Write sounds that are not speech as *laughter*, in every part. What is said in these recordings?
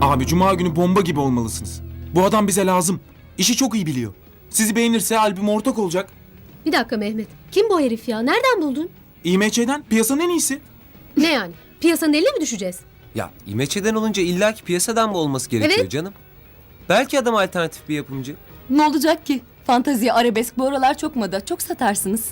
Abi cuma günü bomba gibi olmalısınız. Bu adam bize lazım. İşi çok iyi biliyor. Sizi beğenirse albüm ortak olacak. Bir dakika Mehmet. Kim bu herif ya? Nereden buldun? IMC'den piyasanın en iyisi. Ne yani? Piyasanın eline mi düşeceğiz? Ya İmeçe'den olunca illaki piyasadan mı olması gerekiyor Evet. canım? Belki adam alternatif bir yapımcı. Ne olacak ki? Fantazi, arabesk bu aralar çok moda. Çok satarsınız.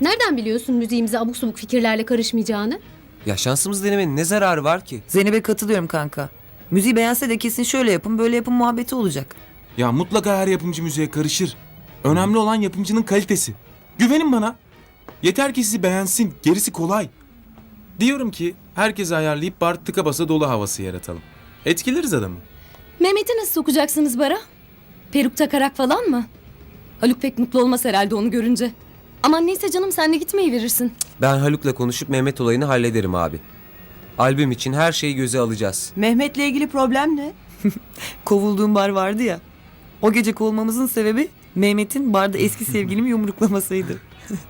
Nereden biliyorsun müziğimize abuk subuk fikirlerle karışmayacağını? Ya şansımız denemenin ne zararı var ki? Zeynep'e katılıyorum kanka. Müziği beğense de kesin şöyle yapın böyle yapın muhabbeti olacak. Ya mutlaka her yapımcı müziğe karışır. Önemli olan yapımcının kalitesi. Güvenin bana. Yeter ki sizi beğensin. Gerisi kolay. Diyorum ki herkesi ayarlayıp bar tıka basa dolu havası yaratalım. Etkileriz adamı. Mehmet'i nasıl sokacaksınız bara? Peruk takarak falan mı? Haluk pek mutlu olmaz herhalde onu görünce. Aman neyse canım sen de gitmeyi verirsin. Ben Haluk'la konuşup Mehmet olayını hallederim abi. Albüm için her şeyi göze alacağız. Mehmet'le ilgili problem ne? *laughs* Kovulduğum bar vardı ya. O gece kovulmamızın sebebi Mehmet'in barda eski sevgilimi yumruklamasıydı.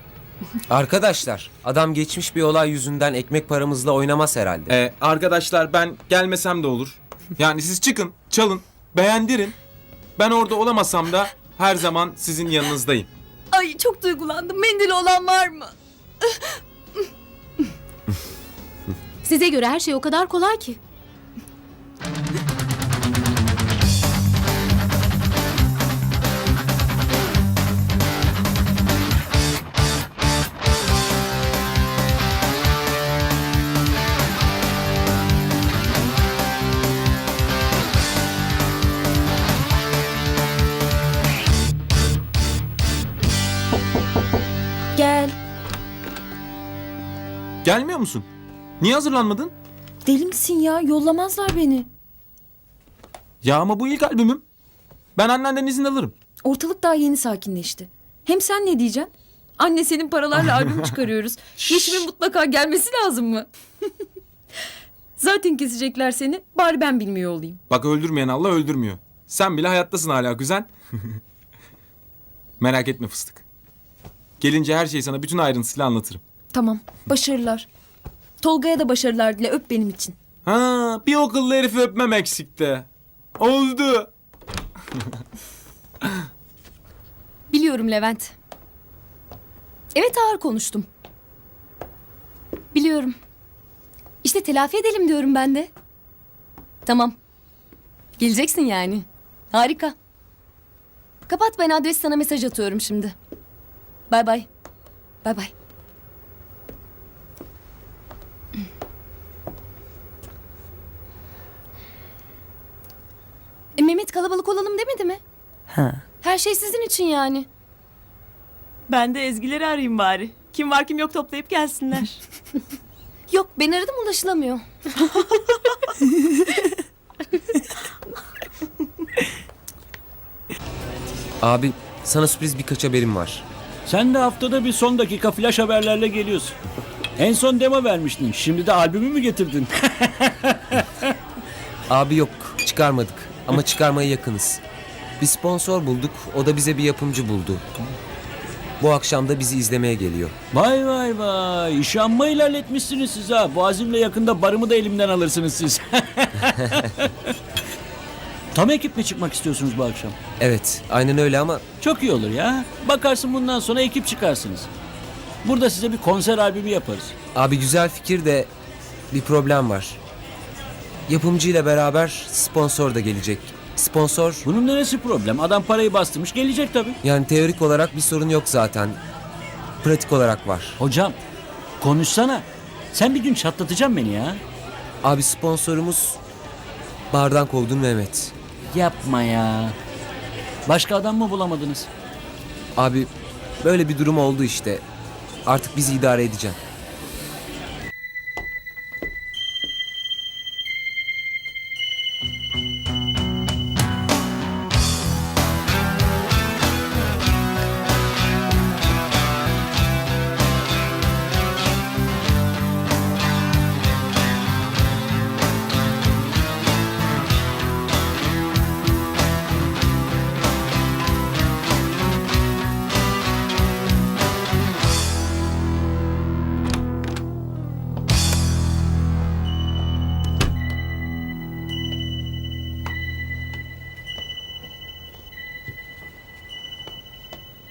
*laughs* Arkadaşlar, adam geçmiş bir olay yüzünden ekmek paramızla oynamaz herhalde. Ee, arkadaşlar ben gelmesem de olur. Yani siz çıkın, çalın, beğendirin. Ben orada olamasam da her zaman sizin yanınızdayım. Ay çok duygulandım. Mendili olan var mı? Size göre her şey o kadar kolay ki. Gelmiyor musun? Niye hazırlanmadın? Deli misin ya? Yollamazlar beni. Ya ama bu ilk albümüm. Ben annenden izin alırım. Ortalık daha yeni sakinleşti. Hem sen ne diyeceksin? Anne senin paralarla *laughs* albüm çıkarıyoruz. Yeşim'in mutlaka gelmesi lazım mı? *laughs* Zaten kesecekler seni. Bari ben bilmiyor olayım. Bak öldürmeyen Allah öldürmüyor. Sen bile hayattasın hala kuzen. *laughs* Merak etme fıstık. Gelince her şeyi sana bütün ayrıntısıyla anlatırım. Tamam. Başarılar. Tolga'ya da başarılar dile. Öp benim için. Ha, bir okullu herifi öpmem eksikti. Oldu. Biliyorum Levent. Evet ağır konuştum. Biliyorum. İşte telafi edelim diyorum ben de. Tamam. Geleceksin yani. Harika. Kapat ben adres sana mesaj atıyorum şimdi. Bay bay. Bay bay. Mehmet kalabalık olalım demedi mi? Ha. Her şey sizin için yani. Ben de Ezgileri arayayım bari. Kim var kim yok toplayıp gelsinler. *laughs* Yok ben aradım ulaşılamıyor. *laughs* Abi, sana sürpriz birkaç haberim var. Sen de haftada bir son dakika flash haberlerle geliyorsun. En son demo vermiştin. Şimdi de albümü mü getirdin? *laughs* Abi yok, çıkarmadık. Ama çıkarmaya yakınız. Bir sponsor bulduk, o da bize bir yapımcı buldu. Bu akşam da bizi izlemeye geliyor. vay vay vay. İş amma ilerletmişsiniz siz ha. Bu azimle yakında barımı da elimden alırsınız siz. *laughs* Tam ekiple çıkmak istiyorsunuz bu akşam. Evet, aynen öyle ama Çok iyi olur ya. Bakarsın bundan sonra ekip çıkarsınız. Burada size bir konser albümü yaparız. abi güzel fikir de bir problem var. Yapımcıyla beraber sponsor da gelecek. Sponsor Bunun neresi problem? Adam parayı bastırmış gelecek tabii. yani teorik olarak bir sorun yok zaten. Pratik olarak var. Hocam konuşsana. Sen bir gün çatlatacaksın beni ya. Abi sponsorumuz bardan kovdun Mehmet. Yapma ya. Başka adam mı bulamadınız? Abi böyle bir durum oldu işte. Artık bizi idare edeceksin.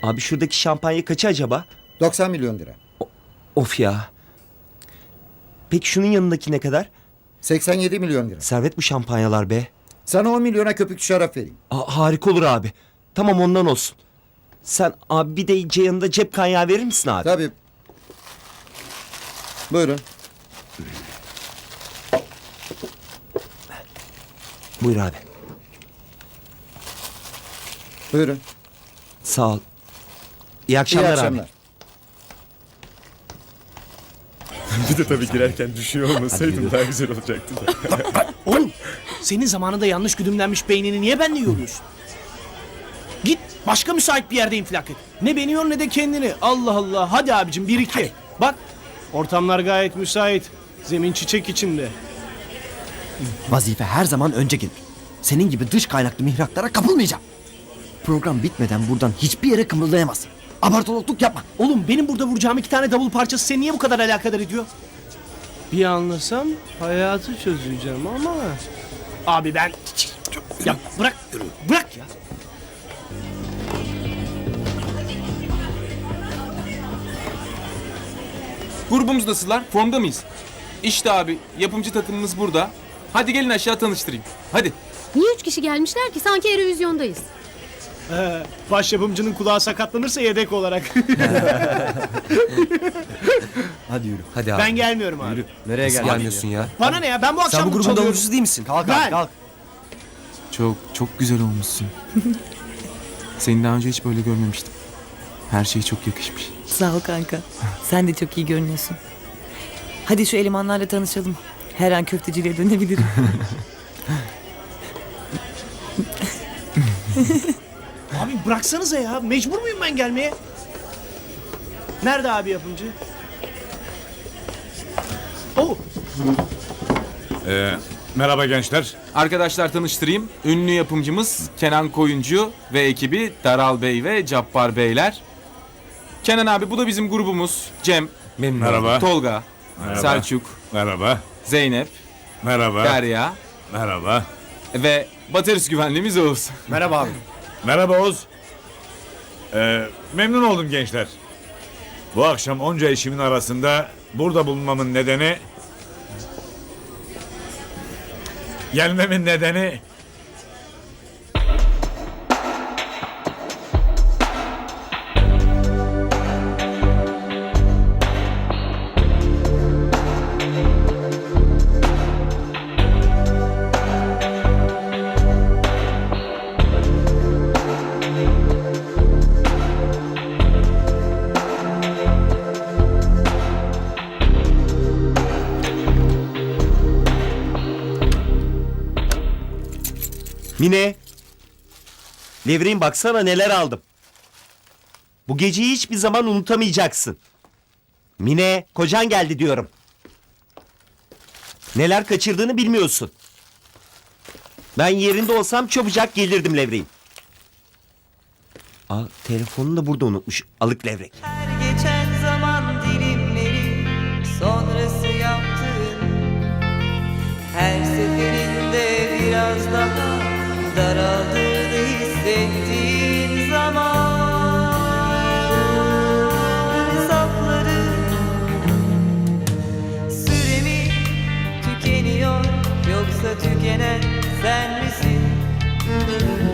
Abi şuradaki şampanya kaçı acaba? 90 milyon lira. Of ya. Peki şunun yanındaki ne kadar? 87 milyon lira. Servet bu şampanyalar be. Sana 10 milyona köpük şarap vereyim. Aa, harika olur abi. Tamam ondan olsun. Sen abi bir de ce- yanında cep kanyağı verir misin abi? Tabii. Buyurun. Buyur abi. Buyurun. Sağ ol. İyi İyi akşamlar, akşamlar. abi. *laughs* Bir de tabii girerken düşüyor olmasaydım daha güzel olacaktı da. Oğlum senin zamanında yanlış güdümlenmiş beynini niye benle yoruyorsun? Git başka müsait bir yerde infilak et. Ne beni yor ne de kendini. Allah Allah hadi abicim bir iki. Bak ortamlar gayet müsait. Zemin çiçek içinde. Vazife her zaman önce gelir. Senin gibi dış kaynaklı mihraklara kapılmayacağım. Program bitmeden buradan hiçbir yere kımıldayamazsın. Abartılıklık yapma. Oğlum benim burada vuracağım iki tane davul parçası seni niye bu kadar alakadar ediyor? Bir anlasam hayatı çözeceğim ama... Abi ben... Ya bırak, bırak ya. Grubumuz nasıllar? Formda mıyız? İşte abi yapımcı takımımız burada. Hadi gelin aşağı tanıştırayım. Hadi. Niye üç kişi gelmişler ki? Sanki Eurovizyondayız. Ee, baş yapımcının kulağı sakatlanırsa yedek olarak. *laughs* Hadi yürü. Hadi abi. ben gelmiyorum abi. Nereye Nasıl gelmiyorsun ya? Bana ne ya ben bu akşam Sen bu grubun çalıyorum. davulcusu değil misin? Kalk Ben- abi kalk. Çok çok güzel olmuşsun. *laughs* Seni daha önce hiç böyle görmemiştim. Her şey çok yakışmış. Sağ ol kanka. Sen de çok iyi görünüyorsun. Hadi şu elemanlarla tanışalım. Her an köfteciliğe dönebilirim. *laughs* Abi bıraksanıza ya. Mecbur muyum ben gelmeye? Nerede abi yapımcı? Oh, Ee, merhaba gençler. Arkadaşlar tanıştırayım. Ünlü yapımcımız Kenan Koyuncu ve ekibi Daral Bey ve Cappar Beyler. Kenan abi bu da bizim grubumuz. Cem, Memnun Merhaba. Tolga, Merhaba. Selçuk, Merhaba. Zeynep, Merhaba. Derya Merhaba. ve baterist güvenliğimiz Oğuz. Merhaba abi. Merhaba Oğuz. Ee, memnun oldum gençler. Bu akşam onca işimin arasında burada bulunmamın nedeni... Gelmemin nedeni... Mine. Levreğin baksana neler aldım. Bu geceyi hiçbir zaman unutamayacaksın. Mine, kocan geldi diyorum. Neler kaçırdığını bilmiyorsun. Ben yerinde olsam çabucak gelirdim levreğin. Aa, telefonunu da burada unutmuş. Alık levrek. Yoksa tükenen sen misin?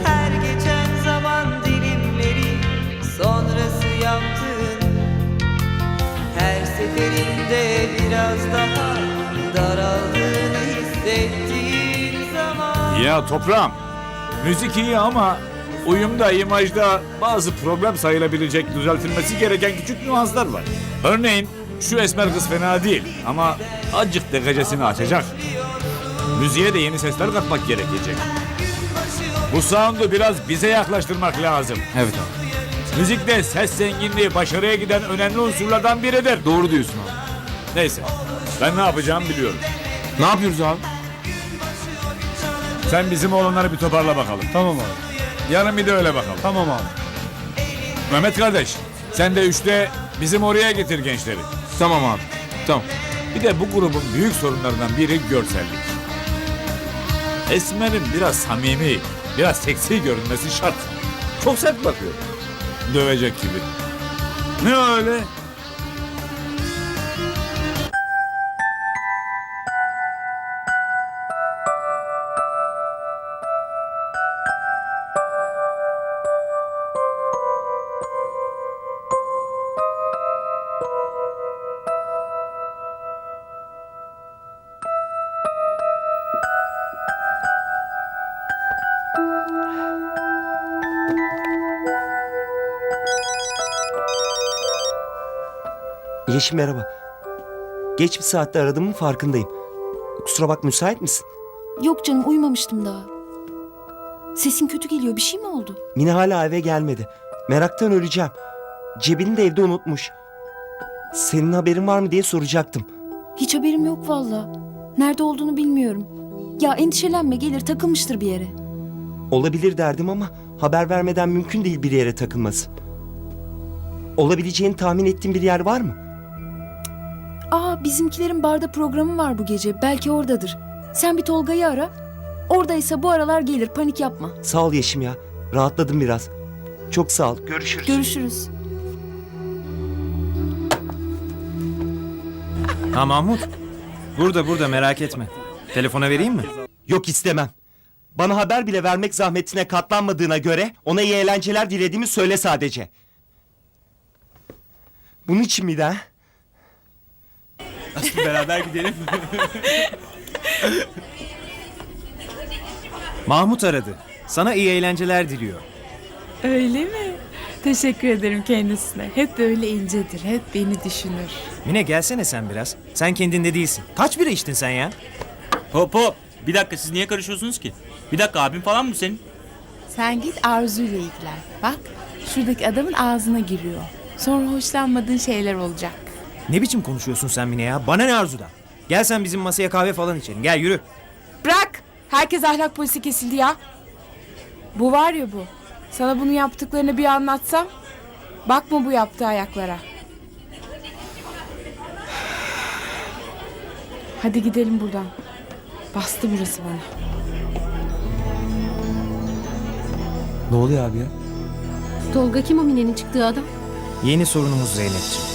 Her geçen zaman dilimleri sonrası yaptın Her seferinde biraz daha daraldığını hissettiğin zaman Ya toprağım. Müzik iyi ama uyumda, imajda bazı problem sayılabilecek, düzeltilmesi gereken küçük nüanslar var. Örneğin şu esmer kız fena değil ama azıcık degacesini açacak. Müziğe de yeni sesler katmak gerekecek. Bu sound'u biraz bize yaklaştırmak lazım. Evet abi. Müzikte ses zenginliği başarıya giden önemli unsurlardan biridir. Doğru diyorsun abi. Neyse. Ben ne yapacağımı biliyorum. Ne yapıyoruz abi? Sen bizim oğlanları bir toparla bakalım. Tamam abi. Yarın bir de öyle bakalım. Tamam abi. Mehmet kardeş, sen de üçte bizim oraya getir gençleri. Tamam abi. Tamam. Bir de bu grubun büyük sorunlarından biri görsellik. Esmer'in biraz samimi, biraz seksi görünmesi şart. Çok sert bakıyor. dövecek gibi. Ne öyle? Yeşim merhaba. Geç bir saatte aradığımın farkındayım. Kusura bak müsait misin? Yok canım uyumamıştım daha. Sesin kötü geliyor bir şey mi oldu? Mine hala eve gelmedi. Meraktan öleceğim. Cebini de evde unutmuş. Senin haberin var mı diye soracaktım. Hiç haberim yok valla. Nerede olduğunu bilmiyorum. Ya endişelenme gelir takılmıştır bir yere. Olabilir derdim ama haber vermeden mümkün değil bir yere takılması. Olabileceğini tahmin ettiğin bir yer var mı? Aa bizimkilerin barda programı var bu gece. Belki oradadır. Sen bir Tolga'yı ara. Oradaysa bu aralar gelir panik yapma. Sağ ol Yeşim ya. Rahatladım biraz. Çok sağ ol. Görüşürüz. Görüşürüz. Ha Mahmut. Burada burada merak etme. Telefona vereyim mi? Yok istemem. Bana haber bile vermek zahmetine katlanmadığına göre ona iyi eğlenceler dilediğimi söyle sadece. Bunun için miydi ha? Beraber gidelim. Mahmut aradı. Sana iyi eğlenceler diliyor. Öyle mi? Teşekkür ederim kendisine. Hep böyle incedir. Hep beni düşünür. Mine gelsene sen biraz. Sen kendinde değilsin. Kaç bira içtin sen ya? Hop hop. Bir dakika siz niye karışıyorsunuz ki? Bir dakika abim falan mı senin? Sen git Arzu ile ilgilen. Bak şuradaki adamın ağzına giriyor. Sonra hoşlanmadığın şeyler olacak. Ne biçim konuşuyorsun sen Mine ya? Bana ne arzudan? Gel sen bizim masaya kahve falan içelim. Gel yürü. Bırak! Herkes ahlak polisi kesildi ya. Bu var ya bu. Sana bunu yaptıklarını bir anlatsam. Bakma bu yaptığı ayaklara. Hadi gidelim buradan. Bastı burası bana. Ne oluyor abi ya? Tolga kim o Mine'nin çıktığı adam? Yeni sorunumuz Zeynep'ciğim.